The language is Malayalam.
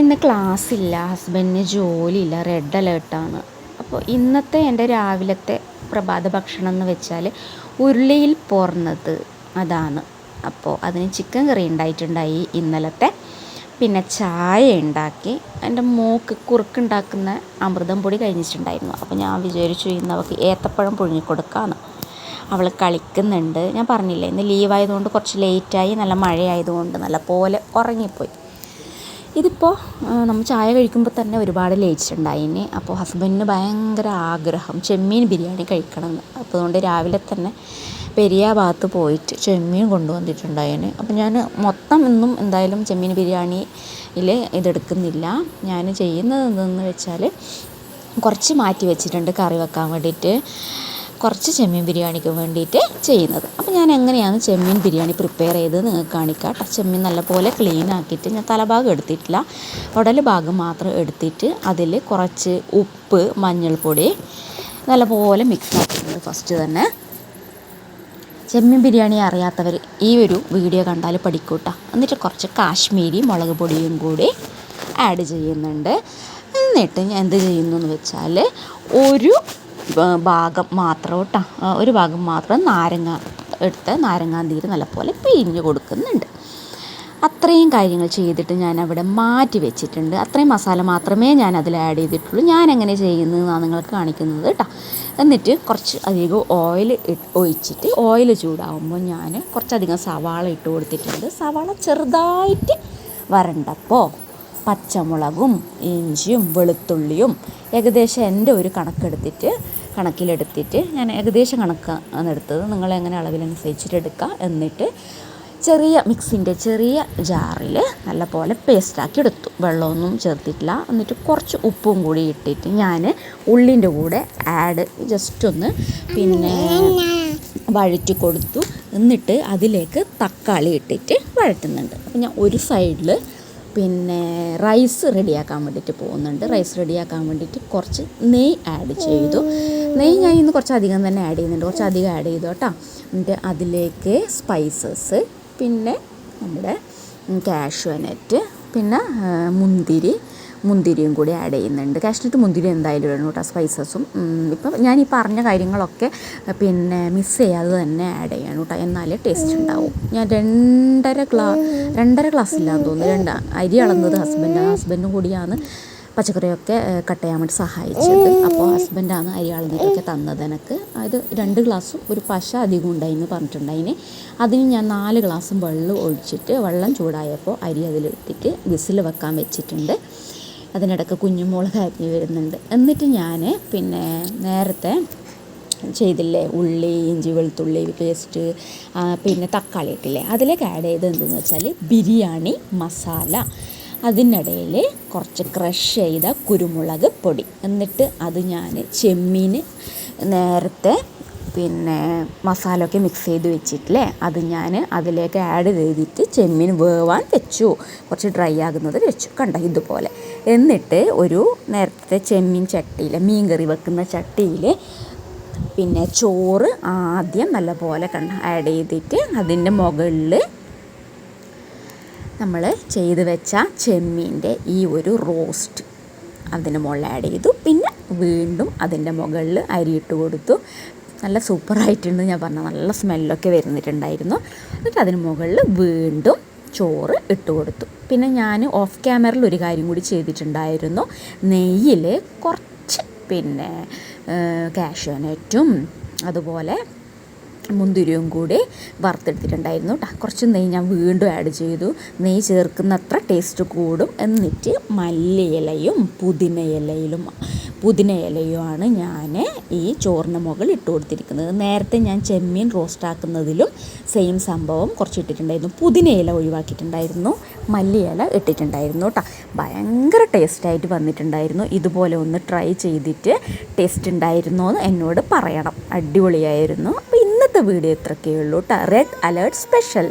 ഇന്ന് ക്ലാസ് ഇല്ല ഹസ്ബൻഡിന് ജോലിയില്ല റെഡ് അലേർട്ടാണ് അപ്പോൾ ഇന്നത്തെ എന്റെ രാവിലത്തെ പ്രഭാത ഭക്ഷണം എന്ന് വെച്ചാൽ ഉരുളിയിൽ പോർന്നത് അതാണ്. അപ്പോൾ അതിന് ചിക്കൻ കറി ഉണ്ടായിട്ടുണ്ടായി ഇന്നലത്തെ. പിന്നെ ചായ ഉണ്ടാക്കി എന്റെ മൂക്ക് കുറുക്കുണ്ടാക്കുന്ന അമൃതം പൊടി കഴിഞ്ഞിട്ടുണ്ടായിരുന്നു. അപ്പോൾ ഞാൻ വിചാരിച്ചു ഇന്ന് അവൾക്ക് ഏത്തപ്പഴം പുഴുങ്ങി കൊടുക്കാമെന്ന് അവൾ കളിക്കുന്നുണ്ട്. ഞാൻ പറഞ്ഞില്ലേ ഇന്ന് ലീവായതുകൊണ്ട് കുറച്ച് ലേറ്റായി നല്ല മഴയായതുകൊണ്ട് നല്ല പോലെ ഉറങ്ങിപ്പോയി. ഇതിപ്പോൾ നമ്മൾ ചായ കഴിക്കുമ്പോൾ തന്നെ ഒരുപാട് ലേറ്റിട്ടുണ്ടായിന് അപ്പോൾ ഹസ്ബൻഡിന് ഭയങ്കര ആഗ്രഹം ചെമ്മീൻ ബിരിയാണി കഴിക്കണം എന്ന് അപ്പോൾ അതുകൊണ്ട് രാവിലെ തന്നെ പെരിയ ഭാഗത്ത് പോയിട്ട് ചെമ്മീൻ കൊണ്ടുവന്നിട്ടുണ്ടായിന്. അപ്പോൾ ഞാൻ മൊത്തം ഇന്നും എന്തായാലും ചെമ്മീൻ ബിരിയാണിയിൽ ഇതെടുക്കുന്നില്ല. ഞാൻ ചെയ്യുന്നത് എന്തെന്ന് വെച്ചാൽ കുറച്ച് മാറ്റി വെച്ചിട്ടുണ്ട് കറി വെക്കാൻ വേണ്ടിയിട്ട്. കുറച്ച് ചെമ്മീൻ ബിരിയാണിക്ക് വേണ്ടിയിട്ട് ചെയ്യുന്നത്. അപ്പോൾ ഞാൻ എങ്ങനെയാണ് ചെമ്മീൻ ബിരിയാണി പ്രിപ്പയർ ചെയ്തത് നിങ്ങൾക്ക് കാണിക്കാം കേട്ടോ. ചെമ്മീൻ നല്ലപോലെ ക്ലീൻ ആക്കിയിട്ട് ഞാൻ തലഭാഗം എടുത്തിട്ടില്ല. ഉടൽ ഭാഗം മാത്രം എടുത്തിട്ട് അതിൽ കുറച്ച് ഉപ്പ് മഞ്ഞൾപ്പൊടി നല്ലപോലെ മിക്സ് ആക്കിയിട്ടുണ്ട് ഫസ്റ്റ് തന്നെ. ചെമ്മീൻ ബിരിയാണി അറിയാത്തവർ ഈ ഒരു വീഡിയോ കണ്ടാൽ പഠിക്കൂട്ട എന്നിട്ട് കുറച്ച് കാശ്മീരി മുളക് പൊടിയും കൂടി ആഡ് ചെയ്യുന്നുണ്ട്. എന്നിട്ട് ഞാൻ എന്ത് ചെയ്യുന്നു എന്ന് വെച്ചാൽ ഒരു ഭാഗം മാത്രം കേട്ടോ. ഒരു ഭാഗം മാത്രം നാരങ്ങ എടുത്ത് നാരങ്ങാന്തീര് നല്ലപോലെ പിഴിഞ്ഞ് കൊടുക്കുന്നുണ്ട്. അത്രയും കാര്യങ്ങൾ ചെയ്തിട്ട് ഞാൻ അവിടെ മാറ്റി വെച്ചിട്ടുണ്ട്. അത്രയും മസാല മാത്രമേ ഞാൻ അതിൽ ആഡ് ചെയ്തിട്ടുള്ളൂ. ഞാൻ എങ്ങനെ ചെയ്യുന്നതെന്നാണ് നിങ്ങൾക്ക് കാണിക്കുന്നത് കേട്ടോ. എന്നിട്ട് കുറച്ച് അധികം ഓയിൽ ഒഴിച്ചിട്ട് ഓയിൽ ചൂടാവുമ്പോൾ ഞാൻ കുറച്ചധികം സവാള ഇട്ട് കൊടുത്തിട്ടുണ്ട്. സവാള ചെറുതായിട്ട് വരണ്ടപ്പോൾ പച്ചമുളകും ഇഞ്ചിയും വെളുത്തുള്ളിയും ഏകദേശം എന്റെ ഒരു കണക്കെടുത്തിട്ട് കണക്കിലെടുത്തിട്ട് ഞാൻ ഏകദേശം കണക്കാണ് എടുത്തത്. നിങ്ങൾ എങ്ങനെ അളവിനനുസരിച്ചിട്ട് എടുക്കുക എന്നിട്ട് ചെറിയ മിക്സിന്റെ ചെറിയ ജാറിൽ നല്ലപോലെ പേസ്റ്റാക്കി എടുത്തു. വെള്ളമൊന്നും ചേർത്തിട്ടില്ല. എന്നിട്ട് കുറച്ച് ഉപ്പും കൂടി ഇട്ടിട്ട് ഞാൻ ഉള്ളിന്റെ കൂടെ ആഡ് ജസ്റ്റ് ഒന്ന് പിന്നെ വഴറ്റി കൊടുത്തു. എന്നിട്ട് അതിലേക്ക് തക്കാളി ഇട്ടിട്ട് വഴറ്റുന്നുണ്ട്. അപ്പം ഞാൻ ഒരു സൈഡിൽ പിന്നെ റൈസ് റെഡിയാക്കാൻ വേണ്ടിയിട്ട് പോകുന്നുണ്ട്. റൈസ് റെഡിയാക്കാൻ വേണ്ടിയിട്ട് കുറച്ച് നെയ്യ് ആഡ് ചെയ്തു. നെയ്യ് ഞാൻ ഇന്ന് കുറച്ച് അധികം തന്നെ ആഡ് ചെയ്യുന്നുണ്ട്. കുറച്ച് അധികം ആഡ് ചെയ്തു കേട്ടോ. എന്നിട്ട് അതിലേക്ക് സ്പൈസസ് പിന്നെ നമ്മുടെ കാഷ്യൂനറ്റ് പിന്നെ മുന്തിരി മുന്തിരിയും കൂടി ആഡ് ചെയ്യുന്നുണ്ട്. കാഷ്നട്ട് മുന്തിരി എന്തായാലും വേണം കേട്ടോ സ്പൈസസും ഇപ്പം ഞാൻ ഈ പറഞ്ഞ കാര്യങ്ങളൊക്കെ പിന്നെ മിസ് ചെയ്യാതെ തന്നെ ആഡ് ചെയ്യണം കേട്ടോ. എന്നാലേ ടേസ്റ്റ് ഉണ്ടാവും. ഞാൻ രണ്ടര ഗ്ലാ രണ്ടര ഗ്ലാസ് ഇല്ലാന്ന് തോന്നുന്നു. രണ്ട് അരി അളന്നത് ഹസ്ബൻഡ് ഹസ്ബൻഡും കൂടിയാണ് പച്ചക്കറിയൊക്കെ കട്ട് ചെയ്യാൻ വേണ്ടി സഹായിച്ചത്. അപ്പോൾ ഹസ്ബൻഡാണ് അരി അളന്നിട്ടൊക്കെ തന്നത് എനിക്ക്. അത് രണ്ട് ഗ്ലാസ്സും ഒരു പശ അധികം ഉണ്ടായി ഉണ്ടായിന്ന് പറഞ്ഞിട്ടുണ്ടായിന്. അതിന് ഞാൻ നാല് ഗ്ലാസ്സും വെള്ളം ഒഴിച്ചിട്ട് വെള്ളം ചൂടായപ്പോൾ അരി അതിലിട്ടിട്ട് വിസിൽ വെക്കാൻ വെച്ചിട്ടുണ്ട്. അതിനിടയ്ക്ക് കുഞ്ഞുമുളക് അരിഞ്ഞ് വരുന്നുണ്ട്. എന്നിട്ട് ഞാൻ പിന്നെ നേരത്തെ ചെയ്തില്ലേ? ഉള്ളി ഇഞ്ചി വെളുത്തുള്ളി പേസ്റ്റ് പിന്നെ തക്കാളി ഇട്ടില്ലേ? അതിലേക്ക് ആഡ് ചെയ്തത് എന്തെന്ന് വെച്ചാൽ ബിരിയാണി മസാല. അതിനിടയിൽ കുറച്ച് ക്രഷ് ചെയ്ത കുരുമുളക് പൊടി. എന്നിട്ട് അത് ഞാൻ ചെമ്മീൻ നേരത്തെ പിന്നെ മസാല ഒക്കെ മിക്സ് ചെയ്ത് വെച്ചിട്ടില്ലേ അത് ഞാൻ അതിലേക്ക് ആഡ് ചെയ്തിട്ട് ചെമ്മീൻ വേവാൻ വെച്ചു. കുറച്ച് ഡ്രൈ ആകുന്നത് വെച്ചു. കണ്ട? ഇതുപോലെ. എന്നിട്ട് ഒരു നേരത്തെ ചെമ്മീൻ ചട്ടിയിൽ മീൻ കറി വെക്കുന്ന ചട്ടിയിൽ പിന്നെ ചോറ് ആദ്യം നല്ലപോലെ കണ്ട? ആഡ് ചെയ്തിട്ട് അതിന്റെ മുകളിൽ നമ്മൾ ചെയ്ത് വെച്ച ചെമ്മീന്റെ ഈ ഒരു റോസ്റ്റ് അതിന്റെ മുകളിൽ ആഡ് ചെയ്തു. പിന്നെ വീണ്ടും അതിന്റെ മുകളിൽ അരിയിട്ട് കൊടുത്തു. നല്ല സൂപ്പറായിട്ടുണ്ട് ഞാൻ പറഞ്ഞ നല്ല സ്മെല്ലൊക്കെ വരുന്നിട്ടുണ്ടായിരുന്നു. എന്നിട്ട് അതിന് മുകളിൽ വീണ്ടും ചോറ് ഇട്ട് കൊടുത്തു. പിന്നെ ഞാൻ ഓഫ് ക്യാമറയിൽ ഒരു കാര്യം കൂടി ചെയ്തിട്ടുണ്ടായിരുന്നു. നെയ്യിൽ കുറച്ച് പിന്നെ കാഷ്യൂനറ്റും അതുപോലെ മുന്തിരിയും കൂടി വറുത്തെടുത്തിട്ടുണ്ടായിരുന്നു കുറച്ച് നെയ്യ് ഞാൻ വീണ്ടും ആഡ് ചെയ്തു. നെയ്യ് ചേർക്കുന്നത്ര ടേസ്റ്റ് കൂടും. എന്നിട്ട് മല്ലിയിലയും പുതിന ഇലയിലും പുതിന ഇലയുമാണ് ഞാൻ ഈ ചോറിന് മുകളിൽ ഇട്ട് കൊടുത്തിരിക്കുന്നത്. നേരത്തെ ഞാൻ ചെമ്മീൻ റോസ്റ്റാക്കുന്നതിലും സെയിം സംഭവം കുറച്ച് ഇട്ടിട്ടുണ്ടായിരുന്നു പുതിന ഇല ഒഴിവാക്കിയിട്ടുണ്ടായിരുന്നു. മല്ലിയില ഇട്ടിട്ടുണ്ടായിരുന്നു കേട്ടോ ഭയങ്കര ടേസ്റ്റായിട്ട് വന്നിട്ടുണ്ടായിരുന്നു. ഇതുപോലെ ഒന്ന് ട്രൈ ചെയ്തിട്ട് ടേസ്റ്റ് ഉണ്ടായിരുന്നോ എന്ന് എന്നോട് പറയണം. അടിപൊളിയായിരുന്നു. അപ്പോൾ ഇന്നത്തെ വീഡിയോ ഇത്രയൊക്കെ ഉള്ളൂ കേട്ടോ റെഡ് അലേർട്ട് സ്പെഷ്യൽ